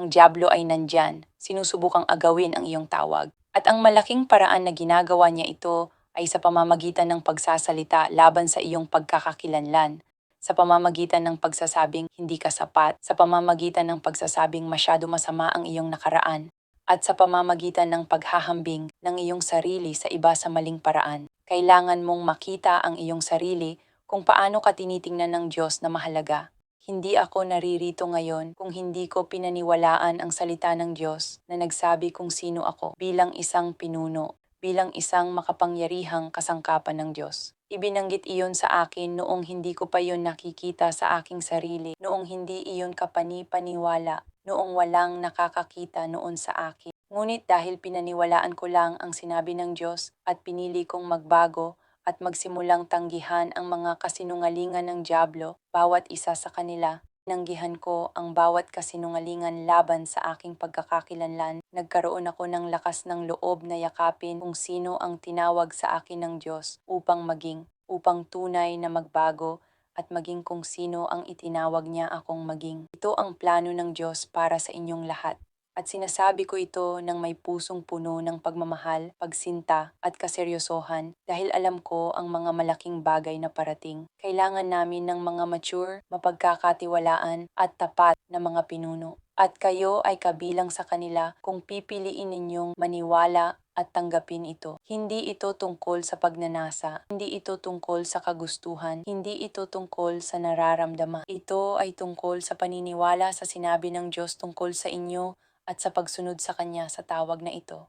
ang Diablo ay nandyan, sinusubukang agawin ang iyong tawag. At ang malaking paraan na ginagawa niya ito ay sa pamamagitan ng pagsasalita laban sa iyong pagkakakilanlan, sa pamamagitan ng pagsasabing hindi ka sapat, sa pamamagitan ng pagsasabing masyado masama ang iyong nakaraan, at sa pamamagitan ng paghahambing ng iyong sarili sa iba sa maling paraan. Kailangan mong makita ang iyong sarili kung paano ka tinitingnan ng Diyos na mahalaga. Hindi ako naririto ngayon kung hindi ko pinaniwalaan ang salita ng Diyos na nagsabi kung sino ako bilang isang pinuno, bilang isang makapangyarihang kasangkapan ng Diyos. Ibinanggit iyon sa akin noong hindi ko pa iyon nakikita sa aking sarili, noong hindi iyon kapani-paniwala, noong walang nakakakita noon sa akin. Ngunit dahil pinaniwalaan ko lang ang sinabi ng Diyos at pinili kong magbago at magsimulang tanggihan ang mga kasinungalingan ng Diablo, bawat isa sa kanila, nanggihan ko ang bawat kasinungalingan laban sa aking pagkakakilanlan. Nagkaroon ako ng lakas ng loob na yakapin kung sino ang tinawag sa akin ng Diyos upang maging, upang tunay na magbago at maging kung sino ang itinawag niya akong maging. Ito ang plano ng Diyos para sa inyong lahat. At sinasabi ko ito ng may pusong puno ng pagmamahal, pagsinta at kaseryosohan dahil alam ko ang mga malaking bagay na parating. Kailangan namin ng mga mature, mapagkakatiwalaan at tapat na mga pinuno. At kayo ay kabilang sa kanila kung pipiliin ninyong maniwala at tanggapin ito. Hindi ito tungkol sa pagnanasa, hindi ito tungkol sa kagustuhan, hindi ito tungkol sa nararamdaman. Ito ay tungkol sa paniniwala sa sinabi ng Diyos tungkol sa inyo at sa pagsunod sa Kanya sa tawag na ito.